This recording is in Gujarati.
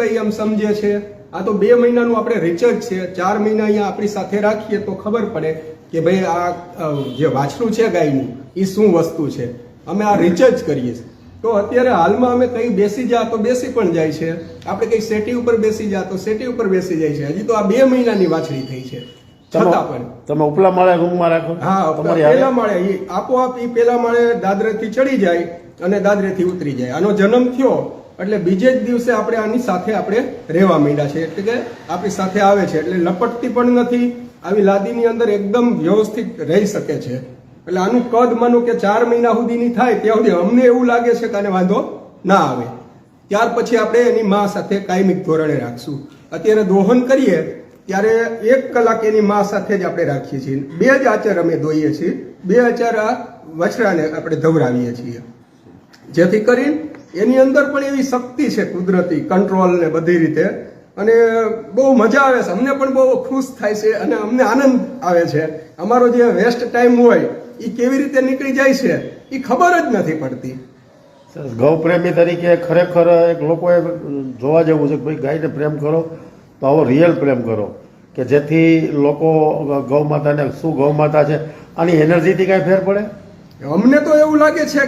કઈ એમ સમજે છે? આ તો બે મહિનાનું આપણે રિચર્જ છે. ચાર મહિના અહીંયા આપણી સાથે રાખીએ તો ખબર પડે કે ભાઈ આ જે વાછરું છે ગાયનું એ શું વસ્તુ છે? અમે આ રિચર્જ કરીએ છીએ. તો અત્યારે હાલમાં અમે કઈ બેસી જા તો બેસી પણ જાય છે. આપણે કંઈ સેટી ઉપર બેસી જા તો સેટી ઉપર બેસી જાય છે. હજી તો આ બે મહિનાની વાછરી થઈ છે. છતાં પણ. તમે ઉપલા માળે રૂમમાં રાખો. હા પેલા માળે આપોઆપ ઈ પેલા માળે દાદરેથી ચડી જાય અને દાદરેથી ઉતરી જાય. આનો જન્મ થયો એટલે બીજે જ દિવસે આપણે આની સાથે આપણે રહેવા માંડ્યા છે એટલે કે આપણી સાથે આવે છે. એટલે લપટતી પણ નથી. આવી લાદીની અંદર એકદમ વ્યવસ્થિત રહી શકે છે. એટલે આનું કદ માનું કે ચાર મહિના સુધીની થાય, ત્યાં સુધી અમને એવું લાગે છે કે આને વાંધો ના આવે. ત્યાર પછી આપણે એની મા સાથે કાયમિક ધોરણે રાખશું. અત્યારે દોહન કરીએ, ત્યારે એક કલાક એની મા સાથે જ આપણે રાખીએ છીએ. બે જ આચાર અમે દોઈએ છીએ. બે આચાર આ વછરાને આપણે ધવરાવીએ છીએ. જેથી કરી એની અંદર પણ એવી શક્તિ છે કુદરતી કંટ્રોલ ને બધી રીતે. અને બહુ મજા આવે છે. અમને પણ બહુ ખુશ થાય છે અને અમને આનંદ આવે છે. અમારો જે વેસ્ટ ટાઈમ હોય એ કેવી રીતે નીકળી જાય છે એ ખબર જ નથી પડતી. ગૌ પ્રેમી તરીકે ખરેખર એક લોકોએ જોવા જેવું છે કે ભાઈ ગાયને પ્રેમ કરો તો આવો રિયલ પ્રેમ કરો. કે જેથી લોકો ગૌ માતાને શું ગૌ માતા છે આની એનર્જીથી કાંઈ ફેર પડે? અમને તો એવું લાગે છે